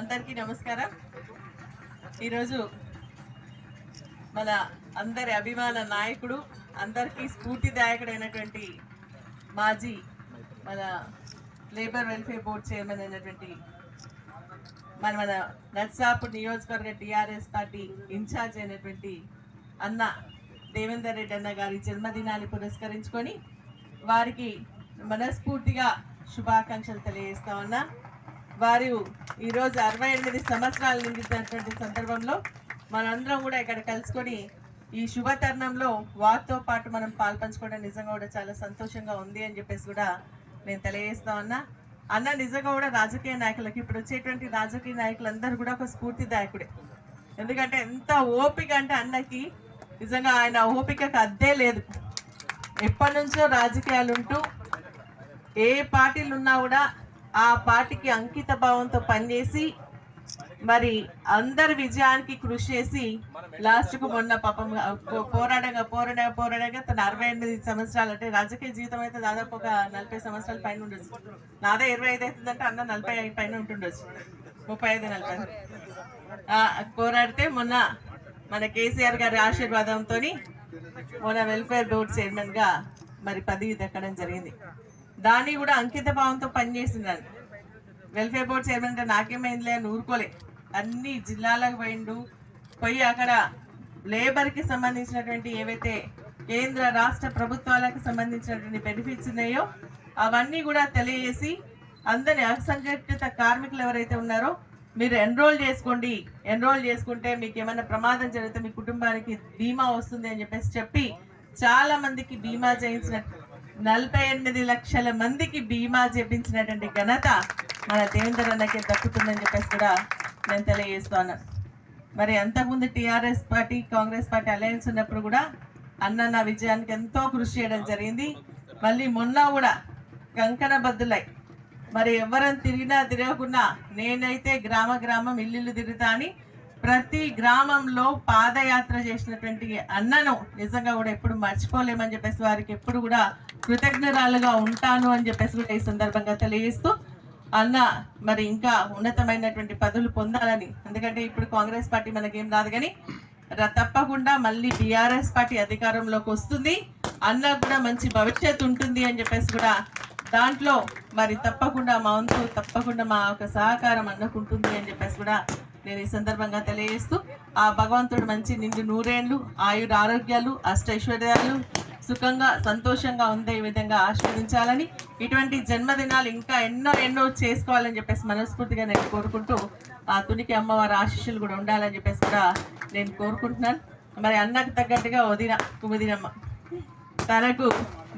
అందరికీ నమస్కారం. ఈరోజు మన అందరి అభిమాన నాయకుడు అందరికీ స్ఫూర్తిదాయకుడైనటువంటి మాజీ మన లేబర్ వెల్ఫేర్ బోర్డ్ చైర్మన్ అయినటువంటి మన మన నర్సాపూర్ నియోజకవర్గ టీఆర్ఎస్ పార్టీ ఇన్ఛార్జ్ అయినటువంటి అన్న దేవేందర్ రెడ్డి అన్న గారి జన్మదినాన్ని పురస్కరించుకొని వారికి మనస్ఫూర్తిగా శుభాకాంక్షలు తెలియజేస్తా ఉన్నా. వారు ఈరోజు అరవై ఎనిమిది సంవత్సరాలు నిండినటువంటి సందర్భంలో మనందరం కూడా ఇక్కడ కలుసుకొని ఈ శుభ తరుణంలో వారితో పాటు మనం పాల్పంచుకోవడం నిజంగా కూడా చాలా సంతోషంగా ఉంది అని చెప్పేసి కూడా నేను తెలియజేస్తా ఉన్నా. అన్న నిజంగా కూడా రాజకీయ నాయకులకు ఇప్పుడు వచ్చేటువంటి రాజకీయ నాయకులందరూ కూడా ఒక స్ఫూర్తిదాయకుడే. ఎందుకంటే ఎంత ఓపిక అంటే అన్నకి నిజంగా ఆయన ఓపికకు అద్దే లేదు. ఎప్పటి నుంచో రాజకీయాలు ఉంటూ ఏ పార్టీలు ఉన్నా కూడా ఆ పార్టీకి అంకిత భావంతో పనిచేసి మరి అందరి విజయానికి కృషి చేసి లాస్ట్కు మొన్న పాపం పోరాడగా పోరాడగా పోరాడగా తన అరవై ఎనిమిది సంవత్సరాలు అంటే రాజకీయ జీవితం అయితే దాదాపు ఒక నలభై సంవత్సరాల పైన ఉండొచ్చు. నాదే ఇరవై ఐదు అవుతుందంటే అన్న నలభై ఐదు పైన ఉంటుండొచ్చు. ముప్పై ఐదు నలభై పోరాడితే మొన్న మన కేసీఆర్ గారి ఆశీర్వాదంతో మొన్న వెల్ఫేర్ బోర్డ్ చైర్మన్గా మరి పదవి దక్కడం జరిగింది. దాన్ని కూడా అంకిత భావంతో పనిచేసిందని వెల్ఫేర్ బోర్డ్ చైర్మన్ అంటే నాకేమైందిలే అని ఊరుకోలే. అన్ని జిల్లాలకు పోయిండు. పోయి అక్కడ లేబర్కి సంబంధించినటువంటి ఏవైతే కేంద్ర రాష్ట్ర ప్రభుత్వాలకు సంబంధించినటువంటి బెనిఫిట్స్ ఉన్నాయో అవన్నీ కూడా తెలియజేసి అందరి అసంఘటిత కార్మికులు ఎవరైతే ఉన్నారో మీరు ఎన్రోల్ చేసుకోండి. ఎన్రోల్ చేసుకుంటే మీకు ఏమైనా ప్రమాదం జరిగితే మీ కుటుంబానికి బీమా వస్తుంది అని చెప్పేసి చెప్పి చాలా మందికి బీమా చేయించిన నలభై ఎనిమిది లక్షల మందికి బీమా చేపించినటువంటి ఘనత మన దేవేందర్ అన్నకే దక్కుతుందని చెప్పేసి కూడా నేను తెలియజేస్తాను. మరి అంతకుముందు TRS party Congress party alliance ఉన్నప్పుడు కూడా అన్న నా విజయానికి ఎంతో కృషి చేయడం జరిగింది. మళ్ళీ మొన్న కూడా కంకణ బద్దులై మరి ఎవరని తిరిగినా తిరగకున్నా నేనైతే గ్రామ గ్రామం ఇల్లు తిరుగుతా అని ప్రతి గ్రామంలో పాదయాత్ర చేసినటువంటి అన్నను నిజంగా కూడా ఎప్పుడు మర్చిపోలేమని చెప్పేసి వారికి ఎప్పుడు కూడా కృతజ్ఞరాలుగా ఉంటాను అని చెప్పేసి కూడా ఈ సందర్భంగా తెలియజేస్తూ అన్న మరి ఇంకా ఉన్నతమైనటువంటి పదవులు పొందాలని. ఎందుకంటే ఇప్పుడు కాంగ్రెస్ పార్టీ మనకేం రాదు కానీ తప్పకుండా మళ్ళీ బీఆర్ఎస్ పార్టీ అధికారంలోకి వస్తుంది. అన్న కూడా మంచి భవిష్యత్తు ఉంటుంది అని చెప్పేసి కూడా దాంట్లో మరి తప్పకుండా మా వంతు తప్పకుండా మా యొక్క సహకారం అన్నకుంటుంది అని చెప్పేసి కూడా నేను ఈ సందర్భంగా తెలియజేస్తూ ఆ భగవంతుడు మంచి నిండు నూరేండ్లు ఆయుర ఆరోగ్యాలు అష్టైశ్వర్యాలు సుఖంగా సంతోషంగా ఉండే విధంగా ఆశీర్వదించాలని ఇటువంటి జన్మదినాలు ఇంకా ఎన్నో ఎన్నో చేసుకోవాలని చెప్పేసి మనస్ఫూర్తిగా నేను కోరుకుంటూ ఆ తునికి అమ్మవారి ఆశీస్సులు కూడా ఉండాలని చెప్పేసి కూడా నేను కోరుకుంటున్నాను. మరి అన్నకు తగ్గట్టుగా వదిన కుమిదినమ్మ తనకు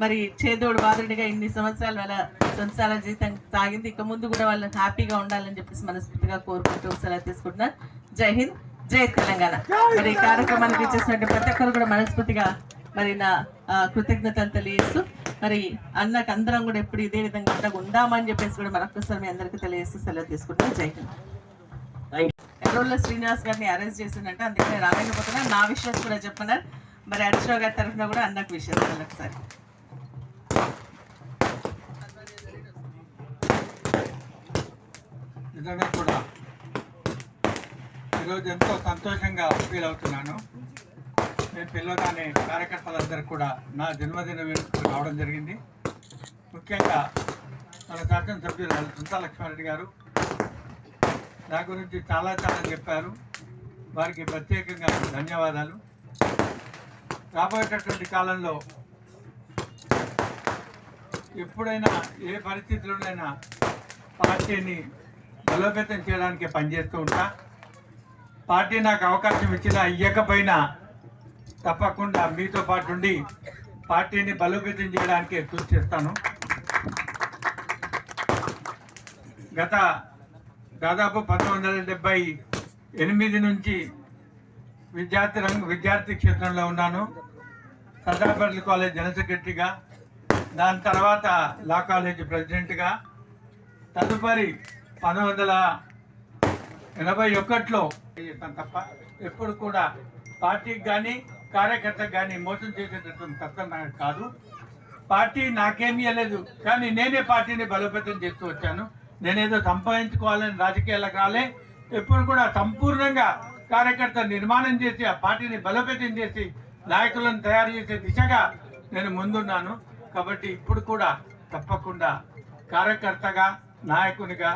మరి చేదోడు బాధుడిగా ఇన్ని సంవత్సరాలు వాళ్ళ సంసార జీవితం సాగింది. ఇక ముందు కూడా వాళ్ళని హ్యాపీగా ఉండాలని చెప్పేసి మనస్ఫూర్తిగా కోరుకుంటూ సెలవు తీసుకుంటున్నాను. జై హింద్ జై తెలంగాణ. మరి ఈ కార్యక్రమానికి ఇచ్చేసినట్టు ప్రతి ఒక్కరు కూడా మనస్ఫూర్తిగా మరి నా కృతజ్ఞతలు తెలియజేస్తూ మరి అన్నకు అందరం కూడా ఎప్పుడు ఇదే విధంగా ఉండగా ఉందామని చెప్పేసి కూడా మరొకసారి మీ అందరికీ తెలియజేస్తూ సెలవు తీసుకుంటున్నాను జై హింద్. ఎర్రోళ్ళ శ్రీనివాస్ గారిని అరెస్ట్ చేసిందంటే. అందుకనే రాలేకపోతున్నా నా విషయం కూడా చెప్పన్నారు మరి హరీష్రావు గారి తరఫున కూడా అన్నకు విషయం ఒకసారి. నిజంగా కూడా ఈరోజు ఎంతో సంతోషంగా ఫీల్ అవుతున్నాను. నేను పిల్లగానే కార్యకర్తలందరూ కూడా నా జన్మదిన వేడుకలు రావడం జరిగింది. ముఖ్యంగా మన శాసనసభ్యులు సుంతా లక్ష్మారెడ్డి గారు నా గురించి చాలా చాలా చెప్పారు. వారికి ప్రత్యేకంగా ధన్యవాదాలు. రాబోయేటటువంటి కాలంలో ఎప్పుడైనా ఏ పరిస్థితుల్లోనైనా పార్టీని బలోపేతం చేయడానికి పనిచేస్తూ ఉంటా. పార్టీ నాకు అవకాశం ఇచ్చినా అయ్యకపోయినా తప్పకుండా మీతో పాటు ఉండి పార్టీని బలోపేతం చేయడానికి కృషి చేస్తాను. గత దాదాపు పంతొమ్మిది వందల డెబ్బై ఎనిమిది నుంచి విద్యార్థి రంగ విద్యార్థి క్షేత్రంలో ఉన్నాను. సర్దార్పల్లి కాలేజ్ జనరల్ సెక్రటరీగా దాని తర్వాత లా కాలేజ్ ప్రెసిడెంట్గా. తదుపరి పంతొమ్మిది వందల ఎనభై ఒకటిలో తప్ప ఎప్పుడు కూడా పార్టీకి కానీ కార్యకర్తకు కానీ మోసం చేసేటటువంటి తత్వం నాకు కాదు. పార్టీ నాకేమీ ఇవ్వలేదు కానీ నేనే పార్టీని బలోపేతం చేస్తూ వచ్చాను. నేనేదో సంపాదించుకోవాలని రాజకీయాలకు రాలే. ఎప్పుడు కూడా సంపూర్ణంగా కార్యకర్త నిర్మాణం చేసి ఆ పార్టీని బలోపేతం చేసి నాయకులను తయారు చేసే దిశగా నేను ముందున్నాను. కాబట్టి ఇప్పుడు కూడా తప్పకుండా కార్యకర్తగా నాయకునిగా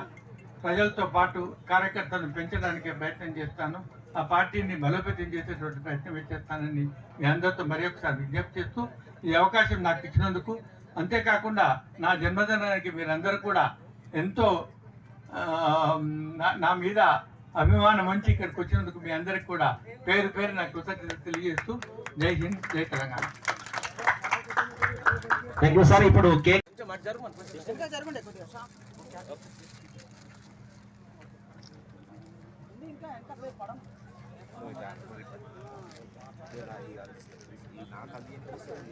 ప్రజలతో పాటు కార్యకర్తలను పెంచడానికి ప్రయత్నం చేస్తాను. ఆ పార్టీని బలోపేతం చేసేటువంటి ప్రయత్నం చేస్తానని మీ అందరితో మరి ఒకసారి విజ్ఞప్తి చేస్తూ ఈ అవకాశం నాకు ఇచ్చినందుకు అంతేకాకుండా నా జన్మదినానికి మీరందరూ కూడా ఎంతో నా- నా మీద అభిమానం ఉంచి ఇక్కడికి వచ్చినందుకు మీ అందరికి కూడా పేరు పేరు నా కృతజ్ఞత తెలియజేస్తూ జై హింద్ జై తెలంగాణ. థ్యాంక్ యూ సార్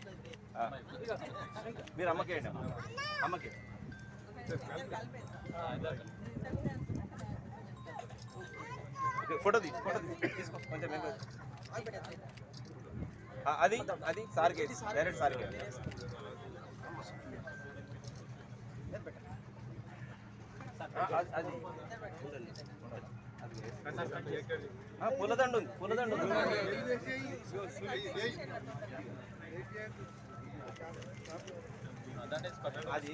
ఇప్పుడు కేక్ మీరు అమ్మకేయండి అమ్మ. అమ్మకి. ఫోటో తీ ఫోటో తీసుకో కొంచెం అది అది సార్కే డైరెక్ట్ సార్కే అది- పూలదండ ఉంది పూలదండ ఉంది. అది.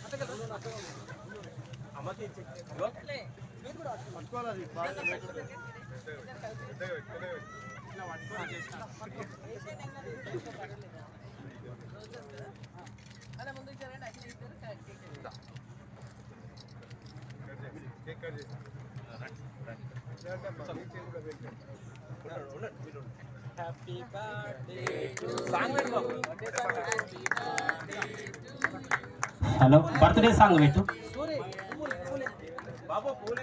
అమ్మకి ఇచ్చి. అలా ముందుకు జరగండి కేక్ సాంగ్ పెట్టు హలో బర్త్డే సాంగ్ పెట్టు